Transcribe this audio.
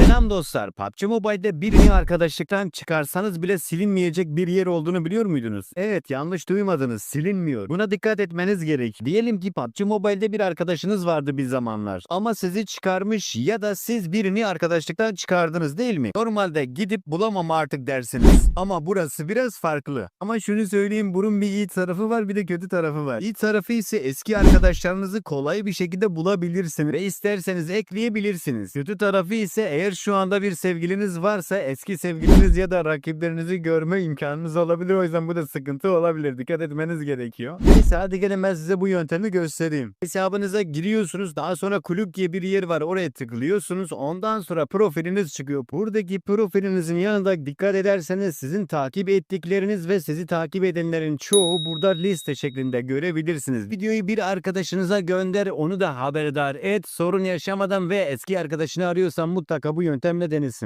Selam dostlar. PUBG Mobile'de birini arkadaşlıktan çıkarsanız bile silinmeyecek bir yer olduğunu biliyor muydunuz? Evet yanlış duymadınız. Silinmiyor. Buna dikkat etmeniz gerek. Diyelim ki PUBG Mobile'de bir arkadaşınız vardı bir zamanlar. Ama sizi çıkarmış ya da siz birini arkadaşlıktan çıkardınız değil mi? Normalde gidip bulamam artık dersiniz. Ama burası biraz farklı. Ama şunu söyleyeyim bunun bir iyi tarafı var bir de kötü tarafı var. İyi tarafı ise eski arkadaşlarınızı kolay bir şekilde bulabilirsiniz ve isterseniz ekleyebilirsiniz. Kötü tarafı ise eğer şu anda bir sevgiliniz varsa eski sevgiliniz ya da rakiplerinizi görme imkanınız olabilir. O yüzden bu da sıkıntı olabilir. Dikkat etmeniz gerekiyor. Neyse hadi gelin ben size bu yöntemi göstereyim. Hesabınıza giriyorsunuz. Daha sonra kulüp diye bir yer var. Oraya tıklıyorsunuz. Ondan sonra profiliniz çıkıyor. Buradaki profilinizin yanında dikkat ederseniz sizin takip ettikleriniz ve sizi takip edenlerin çoğu burada liste şeklinde görebilirsiniz. Videoyu bir arkadaşınıza gönder. Onu da haberdar et. Sorun yaşamadan ve eski arkadaşını arıyorsan mutlaka bu yöntemle denesin.